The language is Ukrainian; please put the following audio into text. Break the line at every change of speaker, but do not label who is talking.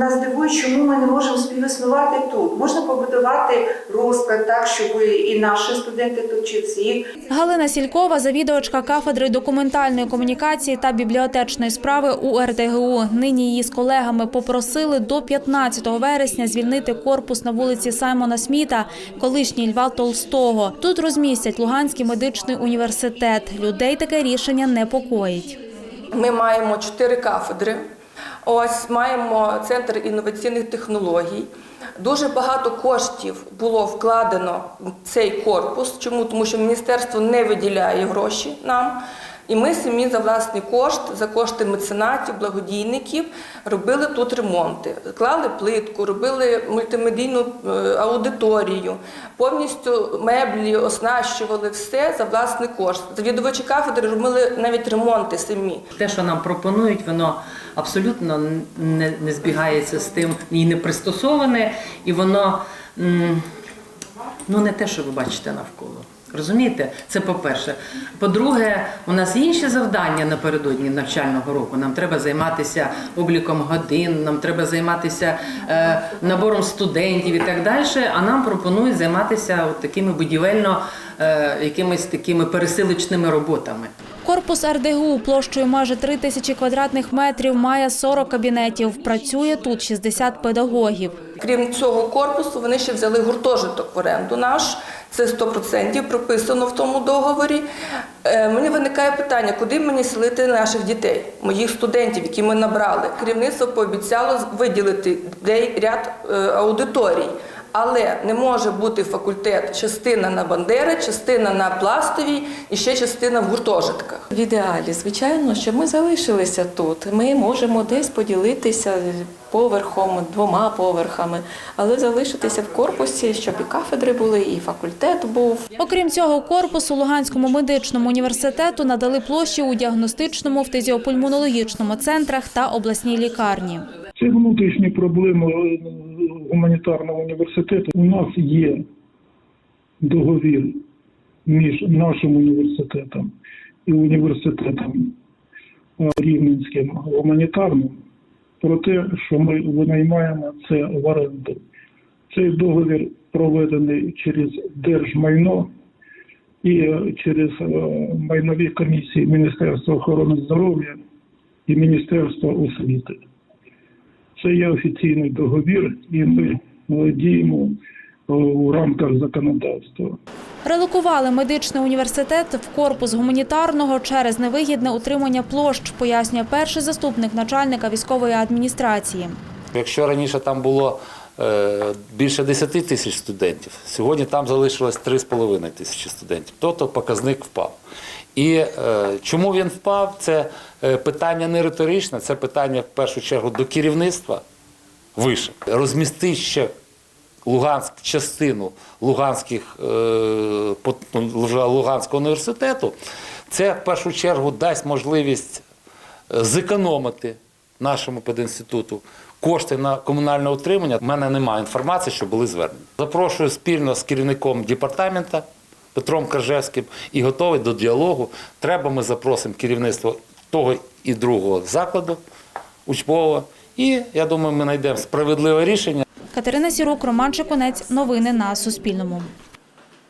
Нас дивує, чому ми не можемо співіснувати тут. Можна побудувати розклад так, щоб і наші студенти тут вчилися,
Галина Сількова, завідувачка кафедри документальної комунікації та бібліотечної справи у РДГУ. Нині її з колегами попросили до 15 вересня звільнити корпус на вулиці Саймона Сміта, колишній Льва Толстого. Тут розмістять Луганський медичний університет. Людей таке рішення непокоїть.
Ми маємо чотири кафедри. Ось маємо центр інноваційних технологій. Дуже багато коштів було вкладено в цей корпус. Чому? Тому що міністерство не виділяє гроші нам. І ми самі за власний кошт, за кошти меценатів, благодійників робили тут ремонти. Клали плитку, робили мультимедійну е, аудиторію, повністю меблі оснащували все за власний кошт. Завідувачі кафедри робили навіть ремонти самі.
Те, що нам пропонують, воно абсолютно не, не збігається з тим і не пристосоване, і воно ну, не те, що ви бачите навколо. Розумієте? Це по-перше. По-друге, у нас інші завдання напередодні навчального року. Нам треба займатися обліком годин, нам треба займатися е, набором студентів і так далі. А нам пропонують займатися от такими будівельно, е, якимись такими пересилочними роботами.
Корпус РДГУ площею майже 3 тисячі квадратних метрів має 40 кабінетів. Працює тут 60 педагогів.
Крім цього корпусу, вони ще взяли гуртожиток в оренду наш. Це 100% прописано в тому договорі. Е, Мені виникає питання, куди мені селити наших дітей, моїх студентів, які ми набрали. Керівництво пообіцяло виділити ряд е, аудиторій. Але не може бути факультет частина на Бандери, частина на пластовій і ще частина в гуртожитках.
В ідеалі, звичайно, що ми залишилися тут. Ми можемо десь поділитися поверхом, двома поверхами, але залишитися в корпусі, щоб і кафедри були, і факультет був.
Окрім цього, корпусу Луганському медичному університету надали площі у діагностичному, фтизіопульмонологічному центрах та обласній лікарні.
Це внутрішні проблеми е, гуманітарного університету. У нас є договір між нашим університетом і університетом е, Рівненським гуманітарним про те, що ми винаймаємо це в оренду. Цей договір проведений через держмайно і е, через е, майнові комісії Міністерства охорони здоров'я і Міністерства освіти. Це є офіційний договір, і ми діємо е, у рамках законодавства.
Релокували медичний університет в корпус гуманітарного через невигідне утримання площ, пояснює перший заступник начальника військової адміністрації.
Якщо раніше там було більше 10 тисяч студентів, сьогодні там залишилось 3,5 тисячі студентів. Тобто показник впав. І е, чому він впав? Це е, питання не риторичне, це питання в першу чергу до керівництва вище. Розмістити ще Луганськ, частину Луганських, е, ну, Луганського університету, це в першу чергу дасть можливість е, зекономити нашому пединституту кошти на комунальне утримання. У мене немає інформації, що були звернені. Запрошую спільно з керівником департамента Петром Кажевським і готовий до діалогу. Треба, ми запросимо керівництво того і другого закладу учбового. І я думаю, ми знайдемо справедливе рішення.
Катерина Сірук, Роман Чекунець. Новини на Суспільному.